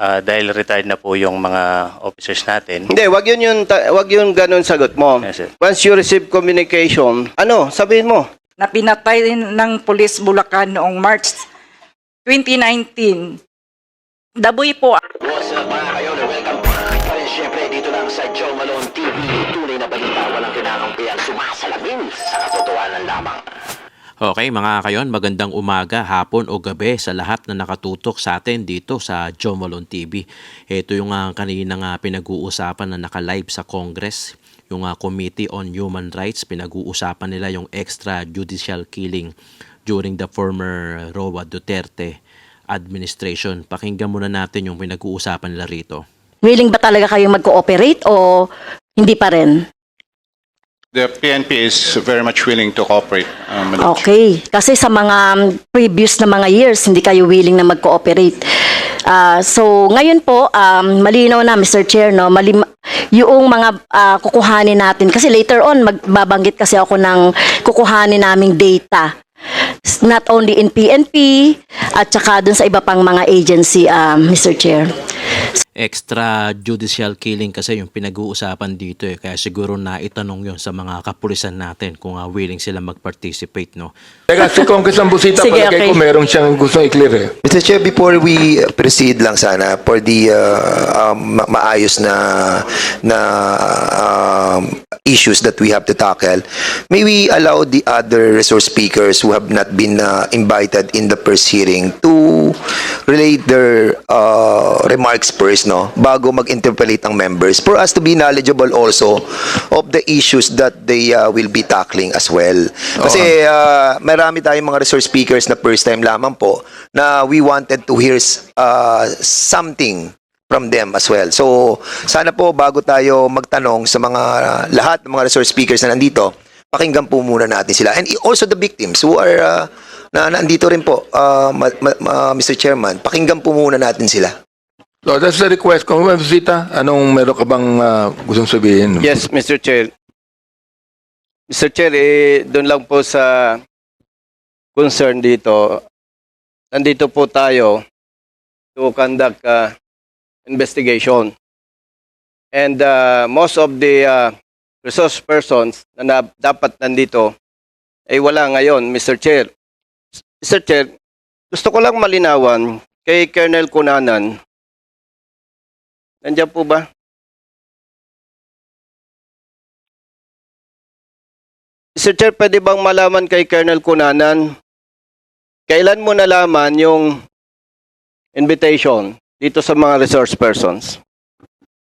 Ah, dahil retired na po yung mga officers natin. Hindi, wag yun yung, ta- wag yun ganun sagot mo. Yes, sir. Once you receive communication, ano, sabihin mo. na pinatay ng pulis Bulacan noong March 2019. Daboy po What's up mga kayo? Welcome back pa rin syempre dito lang sa Joe Malone TV. Tunay na balita, walang kinakampihan, sumasalamin sa katotohanan lamang. Okay mga kayon, magandang umaga, hapon o gabi sa lahat na nakatutok sa atin dito sa Jomolon TV. Ito yung uh, kanina nga pinag-uusapan na naka-live sa Congress, yung uh, Committee on Human Rights, pinag-uusapan nila yung extrajudicial killing during the former Roa Duterte administration. Pakinggan muna natin yung pinag-uusapan nila rito. Willing ba talaga kayo mag-cooperate o hindi pa rin? The PNP is very much willing to cooperate. Um. Okay. Kasi sa mga um, previous na mga years, hindi kayo willing na mag-cooperate. Ah, so, ngayon po, um, malinaw na, Mr. Chair, no, malim yung mga ah, kukuhanin natin. Kasi later on, magbabanggit kasi ako ng kukuhanin naming data. Not only in PNP, at saka dun sa iba pang mga agency, um, Mr. Chair. extrajudicial killing kasi yung pinag-uusapan dito eh. Kaya siguro na itanong yon sa mga kapulisan natin kung uh, willing sila mag-participate, no? Teka, si Congressman Busita, Sige, palagay okay. ko meron siyang gustong i-clear eh. Mr. Chair, before we proceed lang sana for the uh, um, ma- maayos na na um, issues that we have to tackle, may we allow the other resource speakers who have not been uh, invited in the first hearing to relate their uh, remarks first, no? Bago mag-interpolate ang members for us to be knowledgeable also of the issues that they uh, will be tackling as well. Kasi uh, marami tayong mga resource speakers na first time lamang po na we wanted to hear uh, something from them as well. So, sana po bago tayo magtanong sa mga lahat ng mga resource speakers na nandito, pakinggan po muna natin sila. And also the victims who are uh, na nandito rin po, uh, ma- ma- ma- Mr. Chairman, pakinggan po muna natin sila. So that's the request. Congressman Busita, anong meron ka bang ah, gustong sabihin? Yes, Mr. Chair. Mr. Chair, eh, doon lang po sa concern dito. Nandito po tayo to conduct uh, investigation. And uh, most of the uh, resource persons na, na dapat nandito ay wala ngayon, Mr. Chair. Mr. Chair, gusto ko lang malinawan kay Colonel Kunanan. Nandiyan po ba? Mr. Chair, pwede bang malaman kay Colonel Kunanan, kailan mo nalaman yung invitation dito sa mga resource persons?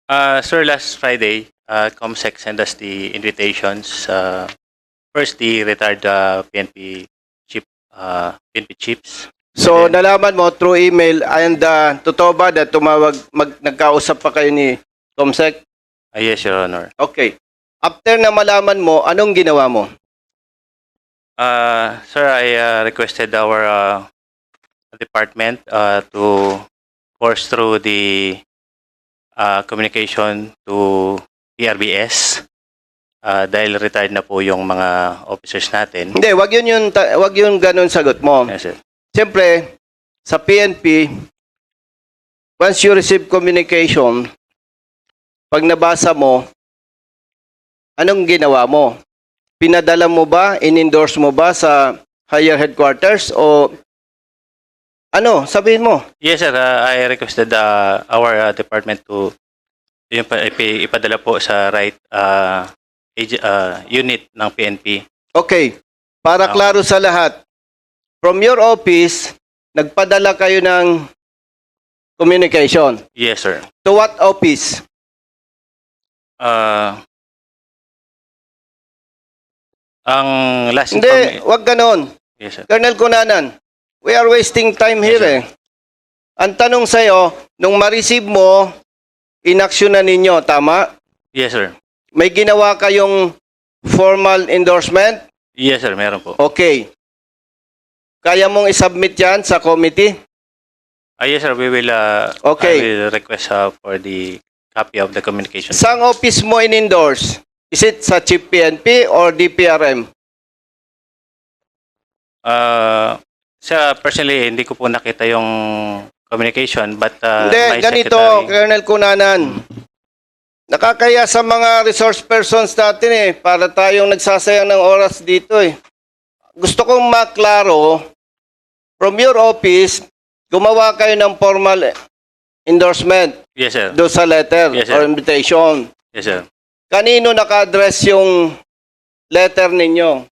Ah, sir, last Friday, uh, COMSEC sent us the invitations. Uh, first, the retired uh, PNP chief, uh, PNP chiefs. So, Then- nalaman mo through email and uh, totoo ba na tumawag, mag, nagkausap pa kayo ni Comsec? Ah, yes, Your Honor. Okay. After na malaman mo, anong ginawa mo? Uh, sir, I uh, requested our uh, department uh, to force through the uh, communication to PRBS uh, dahil retired na po yung mga officers natin. Hindi, wag yun yung, wag yun ganun sagot mo. Yes, sir. Siyempre, sa PNP, once you receive communication, pag nabasa mo, anong ginawa mo? Pinadala mo ba, in-endorse mo ba sa higher headquarters o ano, sabihin mo? Yes, sir. Uh, I requested uh, our uh, department to yun pa, ipi- ipadala po sa right uh, ag- uh, unit ng PNP. Okay, para Tama. klaro sa lahat, from your office, nagpadala kayo ng communication. Yes, sir. To what office? Uh, ang last Hindi, informa- wag ganon. Yes, sir. Colonel Kunanan, we are wasting time here eh. Ang tanong sa'yo, nung ma-receive mo, inaksyon na ninyo, tama? Yes, sir. May ginawa kayong formal endorsement? Yes, sir. Meron po. Okay. Kaya mong isubmit yan sa committee? Ah, yes, sir. We will, uh, Okay. I will request uh, for the copy of the communication. Saan office mo in-endorse? Is it sa Chief PNP or DPRM? Uh, sa personally, hindi ko po nakita yung communication, but uh, Hindi, my ganito, secretary- Colonel Kunanan. Nakakaya sa mga resource persons natin eh, para tayong nagsasayang ng oras dito eh. Gusto kong maklaro, from your office, gumawa kayo ng formal endorsement Yes, sir. do sa letter Yes, or invitation. Yes, sir. Kanino naka-address yung letter ninyo?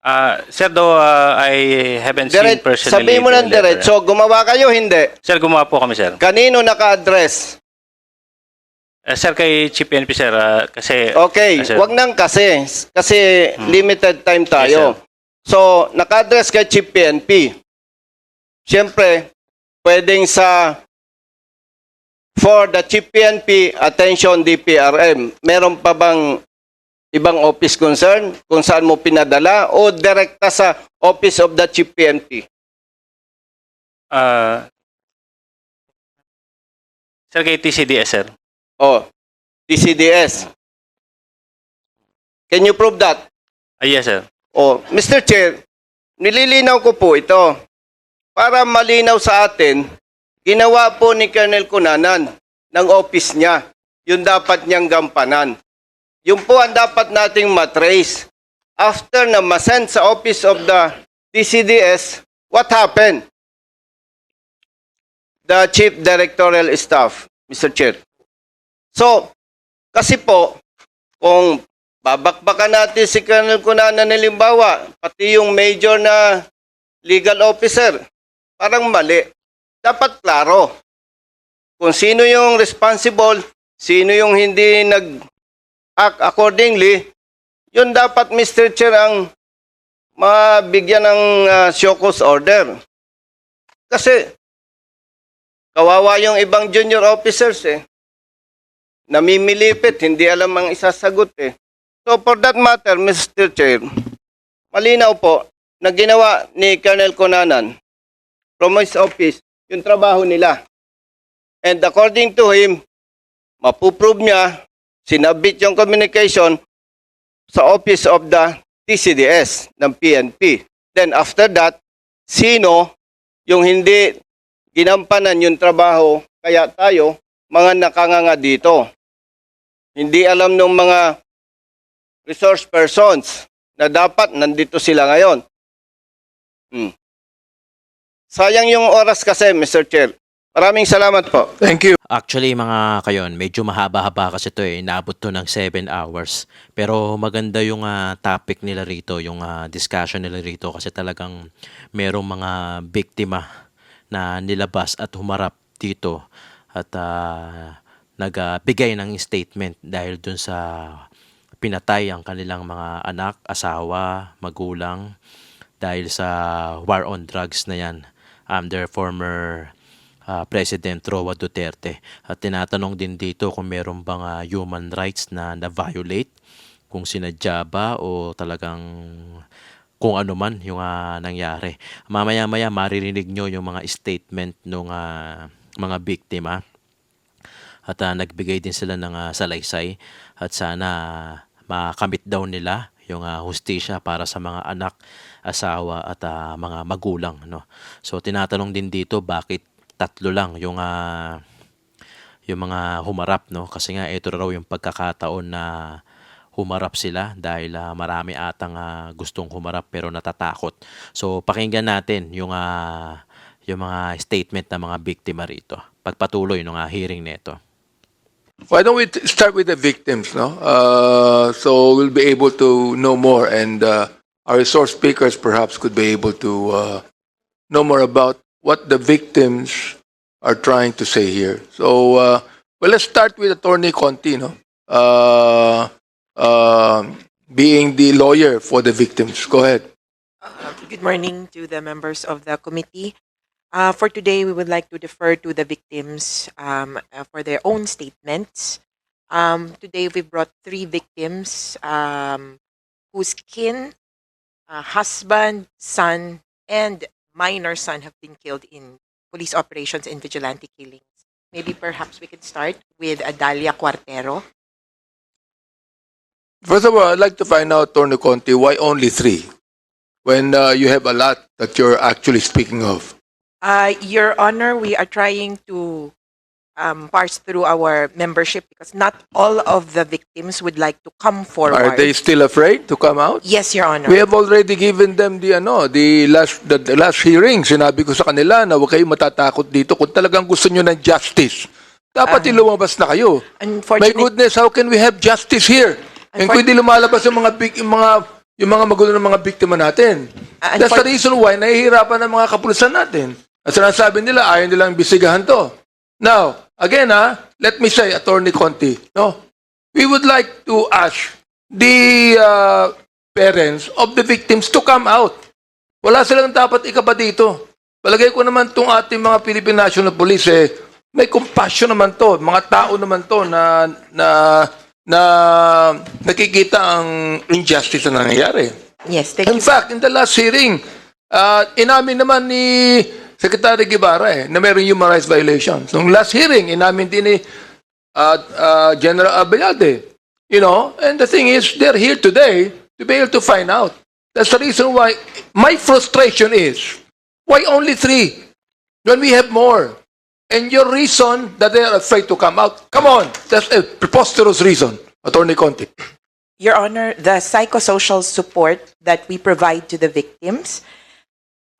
Uh, sir, though uh, I haven't seen Direct, personally sabihin mo the ng letter. diretso, gumawa kayo, hindi. Sir, gumawa po kami, sir. Kanino naka-address? Uh, sir, kay Chief PNP, sir, uh, kasi... Okay, Yes, sir. wag nang kasi. Kasi limited time tayo. so, naka-address kay Chief PNP. Siyempre, pwedeng sa for the Chief PNP, attention DPRM. Meron pa bang ibang office concern kung saan mo pinadala o direkta sa office of the Chief PNP? Uh, sir, kay TCDS, sir. O, TCDS. Can you prove that? Ah, yes, sir. Oh, Mr. Chair, nililinaw ko po ito. Para malinaw sa atin, ginawa po ni Colonel Cunanan ng office niya. Yung dapat niyang gampanan. Yung po ang dapat nating matrace. After na masend sa office of the DCDS, what happened? The Chief Directorial Staff, Mr. Chair. So, kasi po, kung babakbakan natin si Colonel Cunanan halimbawa, pati yung major na legal officer, parang mali. Dapat klaro. Kung sino yung responsible, sino yung hindi nag-act accordingly, yun dapat, Mr. Chair, ang mabigyan ng uh, show cause order. Kasi, kawawa yung ibang junior officers eh. Namimilipit, hindi alam ang isasagot eh. So for that matter, Mr. Chair, malinaw po na ginawa ni Colonel Conanan from his office yung trabaho nila. And according to him, mapuprove niya, sinabit yung communication sa office of the TCDS ng PNP. Then after that, sino yung hindi ginampanan yung trabaho, kaya tayo, mga nakanganga dito. Hindi alam ng mga resource persons na dapat nandito sila ngayon. Hmm. Sayang yung oras kasi, Mr. Chair. Maraming salamat po. Thank you. Actually, mga kayon, medyo mahaba-haba kasi to eh. Inaabot to ng 7 hours. Pero maganda yung ah, topic nila rito, yung ah, discussion nila rito kasi talagang merong mga biktima na nilabas at humarap dito at ah, nagbigay ng statement dahil dun sa pinatay ang kanilang mga anak, asawa, magulang dahil sa war on drugs na yan under former ah, President Roa Duterte. At tinatanong din dito kung meron bang ah, human rights na na-violate, kung sinadya ba o talagang kung ano man yung ah, nangyari. Mamaya-maya maririnig nyo yung mga statement ng mga biktima at ah, nagbigay din sila ng ah, salaysay at sana makamit daw nila yung ah, hustisya para sa mga anak, asawa at ah, mga magulang no. So tinatanong din dito bakit tatlo lang yung ah, yung mga humarap no kasi nga ito raw yung pagkakataon na humarap sila dahil ah, marami atang ah, gustong humarap pero natatakot. So pakinggan natin yung ah, yung mga statement ng mga biktima rito. Pagpatuloy ng ah, hearing nito. Why don't we start with the victims, no? Uh, so we'll be able to know more, and uh, our resource speakers perhaps could be able to uh, know more about what the victims are trying to say here. So, uh, well, let's start with Attorney Conti, no? Uh, uh, being the lawyer for the victims. Go ahead. Uh, Good morning to the members of the committee. Uh, For today, we would like to defer to the victims um, uh, for their own statements. Um, Today, we brought three victims um, whose kin, uh, husband, son, and minor son have been killed in police operations and vigilante killings. Maybe perhaps we could start with Adalia Cuartero. First of all, I'd like to find out, Tony Conti, why only three? When uh, you have a lot that you're actually speaking of. Uh, Your Honor, we are trying to um, parse through our membership because not all of the victims would like to come forward. Are they still afraid to come out? Yes, Your Honor. We have already given them the ano, the last the, the last hearing. Sinabi ko sa kanila na huwag kayong matatakot dito kung talagang gusto niyo ng justice. Dapat Ah. lumabas na kayo. My goodness, how can we have justice here? And kung hindi lumalabas yung mga big, yung mga yung mga magulo ng mga biktima natin. Ah, That's the reason why nahihirapan ng mga kapulisan natin. At sinasabi nila, ayaw nilang bisigahan to. Now, again ha, let me say, Attorney Conti, no? We would like to ask the uh, parents of the victims to come out. Wala silang dapat ikapa dito. Palagay ko naman itong ating mga Philippine National Police, eh, may compassion naman to. Mga tao naman to na, na, na nakikita ang injustice na nangyayari. yes, thank In you. fact, in the last hearing, uh, inamin naman ni Secretary Guevara eh, na mayroong human rights violations. Nung last hearing, inamin din ni uh, uh, General Abayade. You know, and the thing is, they're here today to be able to find out. That's the reason why my frustration is, why only three when we have more? And your reason that they are afraid to come out, come on, that's a preposterous reason, Attorney Conti. Your Honor, the psychosocial support that we provide to the victims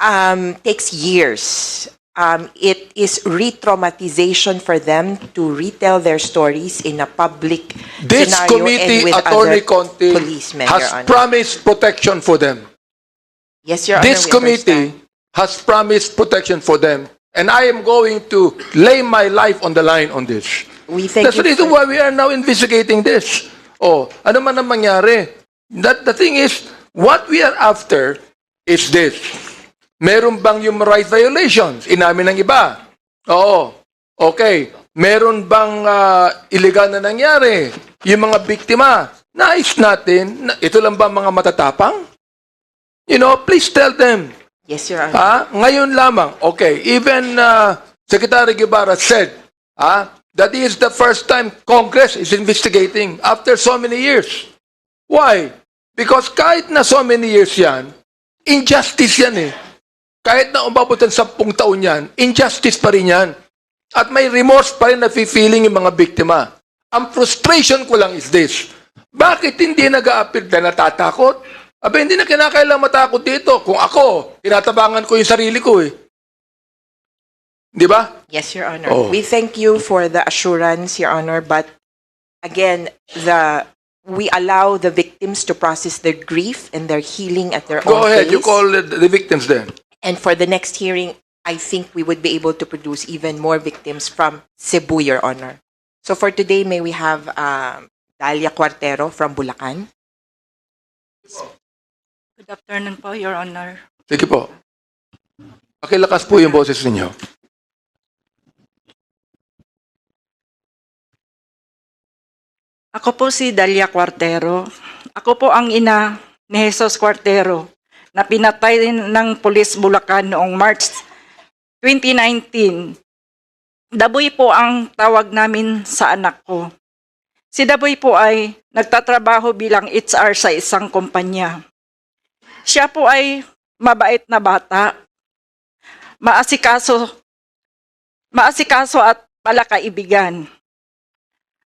um, takes years. Um, it is re-traumatization for them to retell their stories in a public This scenario committee, and with Attorney other policemen, Your has Honor. promised protection for them. yes, Your Honor, This we committee understand. has promised protection for them. And I am going to lay my life on the line on this. We thank That's you the reason for- why we are now investigating this. Oh, ano man ang mangyari? That, the thing is, what we are after is this. Meron bang human rights violations? Inamin ng iba. Oo. Okay. Meron bang ah, illegal na nangyari? Yung mga biktima, nais natin, na, ito lang ba mga matatapang? You know, please tell them. Yes, Your Honor. Ah, ngayon lamang. Okay, even uh, Secretary Guevara said ah, that is the first time Congress is investigating after so many years. Why? Because kahit na so many years yan, injustice yan eh. Kahit na umabutan sa sampung taon yan, injustice pa rin yan. At may remorse pa rin na feeling yung mga biktima. Ang frustration ko lang is this. Bakit hindi nag-a-appeal na natatakot? Aba, hindi na kinakailangan matakot dito. Kung ako, tinatabangan ko yung sarili ko eh. Di ba? Yes, Your Honor. Oh. We thank you for the assurance, Your Honor, but again, the we allow the victims to process their grief and their healing at their Go own ahead, you pace. call the, the victims then. And for the next hearing, I think we would be able to produce even more victims from Cebu, Your Honor. So for today, may we have um, Dalia Cuartero from Bulacan. Good afternoon po, Your Honor. Sige po. Pakilakas po yung boses ninyo. Ako po si Dalia Cuartero. Ako po ang ina ni Jesus Cuartero na pinatay ng Pulis Bulacan noong March 2019. Daboy po ang tawag namin sa anak ko. Si Daboy po ay nagtatrabaho bilang HR sa isang kumpanya. Siya po ay mabait na bata. Maasikaso, maasikaso at palakaibigan.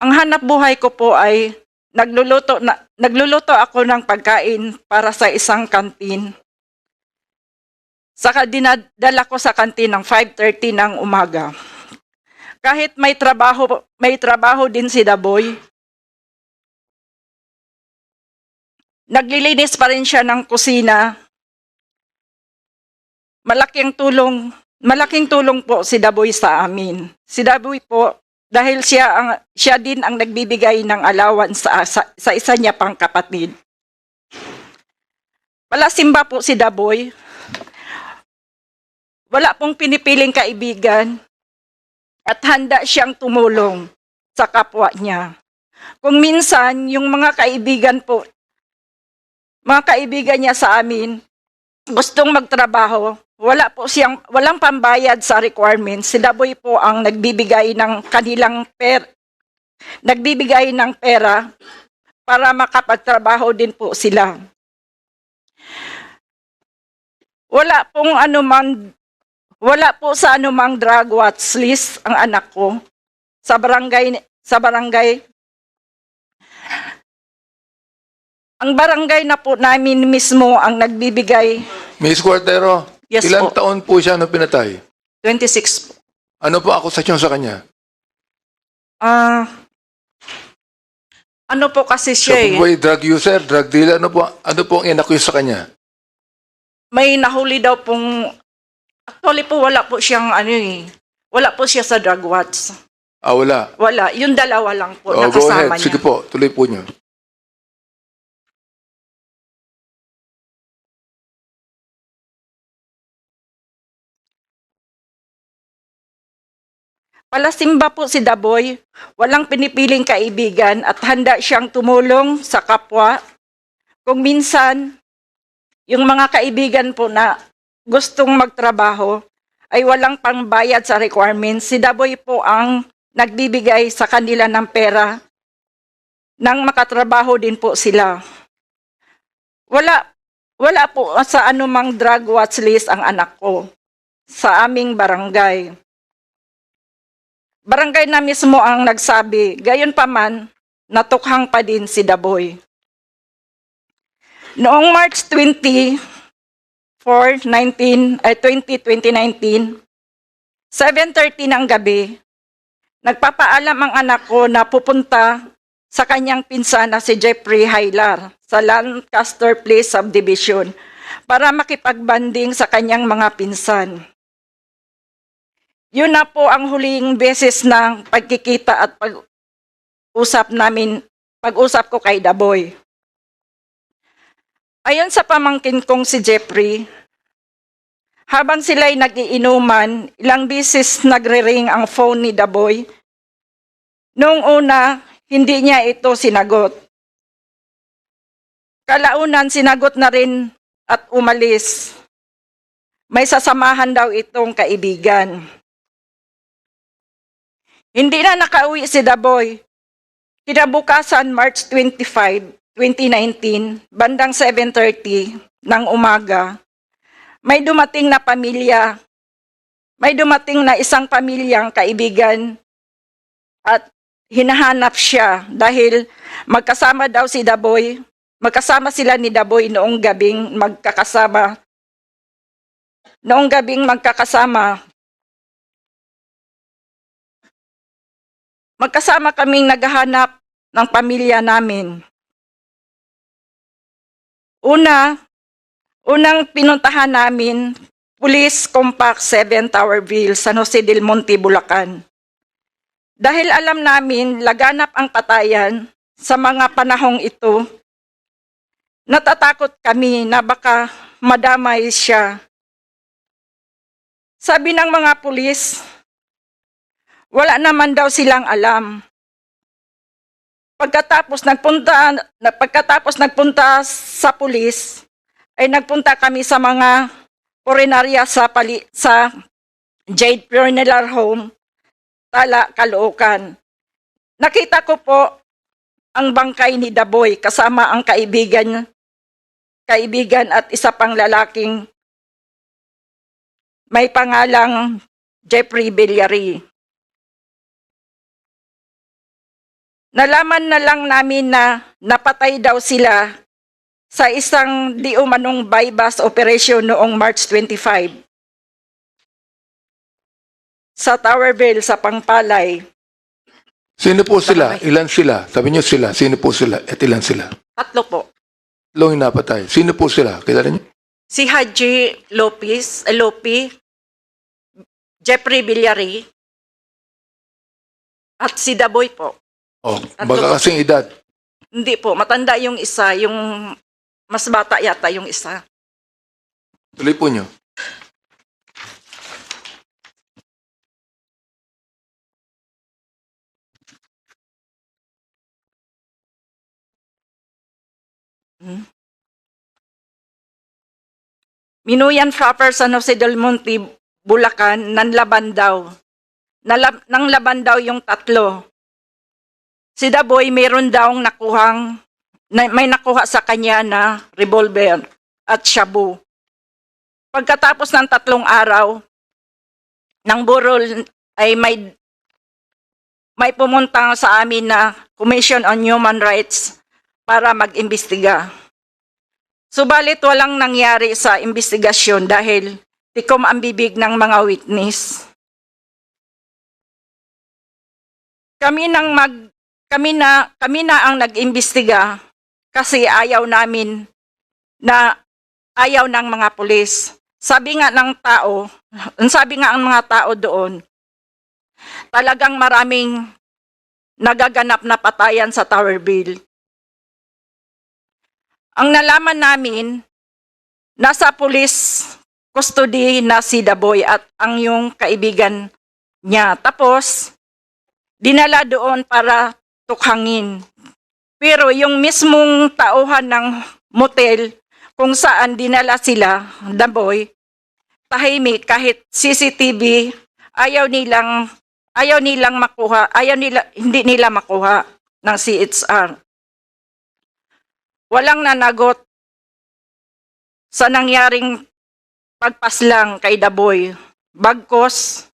Ang hanap buhay ko po ay nagluluto na nagluluto ako ng pagkain para sa isang kantin. Saka dinadala ko sa kantin ng 5:30 ng umaga. Kahit may trabaho may trabaho din si Daboy. Naglilinis pa rin siya ng kusina. Malaking tulong, malaking tulong po si Daboy sa amin. Si Daboy po dahil siya ang siya din ang nagbibigay ng allowance sa, sa, sa isa niya pang kapatid. Palasimba po si Daboy. Wala pong pinipiling kaibigan at handa siyang tumulong sa kapwa niya. Kung minsan, yung mga kaibigan po, mga kaibigan niya sa amin, gustong magtrabaho, wala po siyang, walang pambayad sa requirements. Si Daboy po ang nagbibigay ng kanilang per, nagbibigay ng pera para makapagtrabaho din po sila. Wala pong anuman Wala po sa anumang drug watch list ang anak ko. Sa barangay, sa barangay, ang barangay na po namin mismo ang nagbibigay, Miss Cuartero, Yes ilang po. taon po siya nung pinatay? 26 po. Ano po akusasyon sa kanya? Ah, ano po kasi Siya siya po eh. ba ay drug user, drug dealer? Ano po, ano po ang inaccuse sa kanya? May nahuli daw pong, actually po wala po siyang ano eh. Wala po siya sa drug watch. Ah, wala. Wala. Yung dalawa lang po Oh, go nakasama ahead. niya. Sige po, tuloy po niyo. Palasimba po si Daboy, walang pinipiling kaibigan at handa siyang tumulong sa kapwa. Kung minsan, yung mga kaibigan po na gustong magtrabaho ay walang pangbayad sa requirements, si Daboy po ang nagbibigay sa kanila ng pera nang makatrabaho din po sila. Wala, wala po sa anumang drug watch list ang anak ko sa aming barangay barangay na mismo ang nagsabi, gayon pa man, natukhang pa din si Daboy. Noong March 20, 4, 19, ay 20, 2019, 7.30 ng gabi, nagpapaalam ang anak ko na pupunta sa kanyang pinsan na si Jeffrey Hylar sa Lancaster Place Subdivision para makipagbanding sa kanyang mga pinsan. Yun na po ang huling beses ng pagkikita at pag-usap namin, pag-usap ko kay Daboy. Ayon sa pamangkin kong si Jeffrey, habang sila'y nagiinuman, ilang bisis nagre-ring ang phone ni Daboy. Noong una, hindi niya ito sinagot. Kalaunan, sinagot na rin at umalis. May sasamahan daw itong kaibigan. Hindi na nakauwi si Daboy. Kinabukasan, March 25, 2019, bandang 7.30 ng umaga, may dumating na pamilya, may dumating na isang pamilyang kaibigan at hinahanap siya dahil magkasama daw si Daboy, magkasama sila ni Daboy noong gabing magkakasama, noong gabing magkakasama magkasama kaming naghahanap ng pamilya namin. Una, unang pinuntahan namin, Police Compact 7 Towerville, San Jose del Monte, Bulacan. Dahil alam namin laganap ang patayan sa mga panahong ito, natatakot kami na baka madamay siya. Sabi ng mga pulis, wala naman daw silang alam. Pagkatapos nagpunta na pagkatapos nagpunta sa pulis ay nagpunta kami sa mga porenarya sa pali, sa Jade Funeral Home Tala Caloocan. Nakita ko po ang bangkay ni Daboy kasama ang kaibigan kaibigan at isa pang lalaking may pangalang Jeffrey Villari. Nalaman na lang namin na napatay daw sila sa isang di umanong bypass operation noong March 25 sa Towerville sa Pangpalay. Sino po sila? Ilan sila? Sabi niyo sila. Sino po sila? At ilan sila? Tatlo po. Long napatay. Sino po sila? Kilala niyo? Si Haji Lopez, eh, Lopi, Jeffrey Villari, at si Daboy po. Oh, baka po. kasing edad. Hindi po, matanda yung isa, yung mas bata yata yung isa. Tuloy po niyo. Minuyan Frapper San Jose del Monte, Bulacan, nanlaban daw. Nalab, nang laban daw yung tatlo. Si Daboy mayroon daw nakuhang, na, may nakuha sa kanya na revolver at shabu. Pagkatapos ng tatlong araw, ng Burol ay may may pumunta sa amin na Commission on Human Rights para mag-imbestiga. Subalit walang nangyari sa investigasyon dahil tikom ang bibig ng mga witness. Kami nang mag kami na kami na ang nag-imbestiga kasi ayaw namin na ayaw ng mga pulis. Sabi nga ng tao, sabi nga ang mga tao doon, talagang maraming nagaganap na patayan sa Towerville. Ang nalaman namin, nasa police custody na si Daboy at ang yung kaibigan niya. Tapos, dinala doon para tukhangin. Pero yung mismong tauhan ng motel kung saan dinala sila, Daboy, tahimik kahit CCTV, ayaw nilang ayaw nilang makuha, ayaw nila hindi nila makuha ng CHR. Walang nanagot sa nangyaring pagpaslang kay Daboy. Bagkos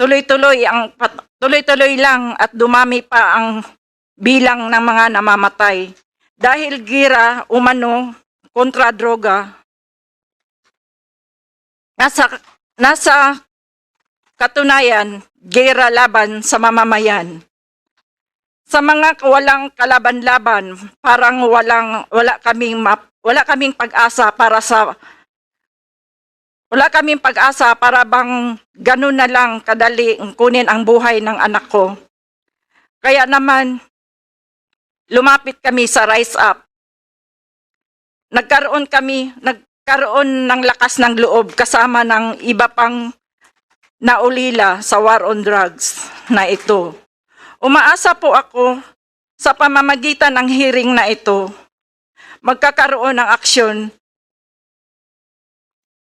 tuloy-tuloy ang tuloy-tuloy lang at dumami pa ang bilang ng mga namamatay. Dahil gira umano kontra droga nasa nasa katunayan gera laban sa mamamayan. Sa mga walang kalaban-laban parang walang wala kaming map, wala kaming pag-asa para sa wala kaming pag-asa para bang ganun na lang kadali kunin ang buhay ng anak ko. Kaya naman, lumapit kami sa Rise Up. Nagkaroon kami, nagkaroon ng lakas ng loob kasama ng iba pang naulila sa war on drugs na ito. Umaasa po ako sa pamamagitan ng hearing na ito, magkakaroon ng aksyon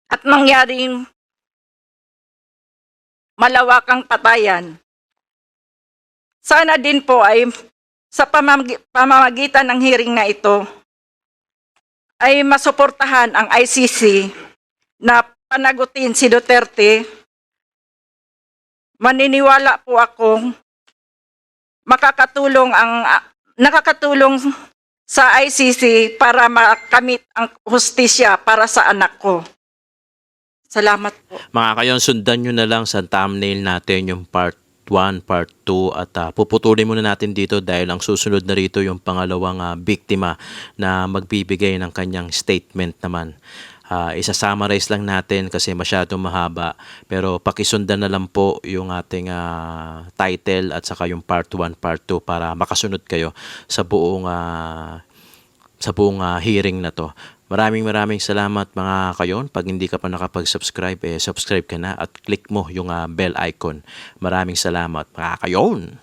at mangyaring malawakang patayan. Sana din po ay sa pamamagi- pamamagitan ng hearing na ito ay masuportahan ang ICC na panagutin si Duterte. Maniniwala po akong makakatulong ang nakakatulong sa ICC para makamit ang hustisya para sa anak ko. Salamat po. Mga kayon, sundan nyo na lang sa thumbnail natin yung part 1, part 2 at ah, puputulin muna natin dito dahil ang susunod na rito yung pangalawang ah, biktima na magbibigay ng kanyang statement naman. Ah, isa-summarize lang natin kasi masyadong mahaba pero pakisundan na lang po yung ating ah, title at saka yung part 1, part 2 para makasunod kayo sa buong ah, sa buong ah, hearing na to. Maraming maraming salamat mga kayon. Pag hindi ka pa nakapag-subscribe, eh, subscribe ka na at click mo yung ah, bell icon. Maraming salamat mga kayon.